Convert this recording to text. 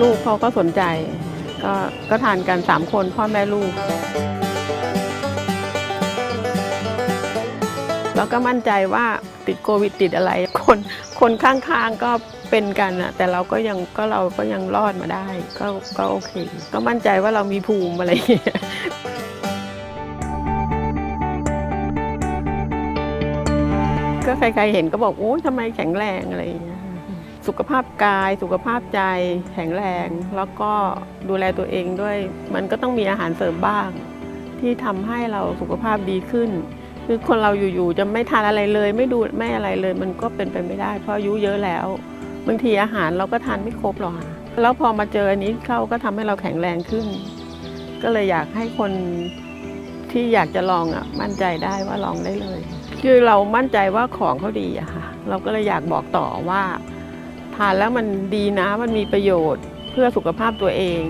ลูกเขาก็สนใจ ก็ก็ทานกันสามคนพ่อแม่ลูก แล้วก็มั่นใจว่าติดโควิดติดอะไร คนคนข้างๆก็เป็นกันอะแต่เราก็ยังก็เราก็ยังรอดมาได้ ก็ก็โอเค ก็มั่นใจว่าเรามีภูมิอะไรอย่างเงี้ยก็ใครๆเห็นก็บอกโอ้ทำไมแข็งแรงอะไรอย่างเงี้ย สุขภาพกาย สุขภาพใจแข็งแรง แล้วก็ดูแลตัวเองด้วย มันก็ต้องมีอาหารเสริมบ้าง ที่ทำให้เราสุขภาพดีขึ้น คือคนเราอยู่ๆจะไม่ทานอะไรเลย ไม่ดูไม่อะไรเลย มันก็เป็นไปไม่ได้ เพราะอายุเยอะแล้วบางทีอาหารเราก็ทานไม่ครบหรอกค่ะแล้วพอมาเจออันนี้เข้าก็ทำให้เราแข็งแรงขึ้น ก็เลยอยากให้คนที่อยากจะลองอะมั่นใจได้ว่าลองได้เลย คือเรามั่นใจว่าของเขาดีอะค่ะ เราก็เลยอยากบอกต่อว่า ทานแล้วมันดีนะมันมีประโยชน์เพื่อสุขภาพตัวเอง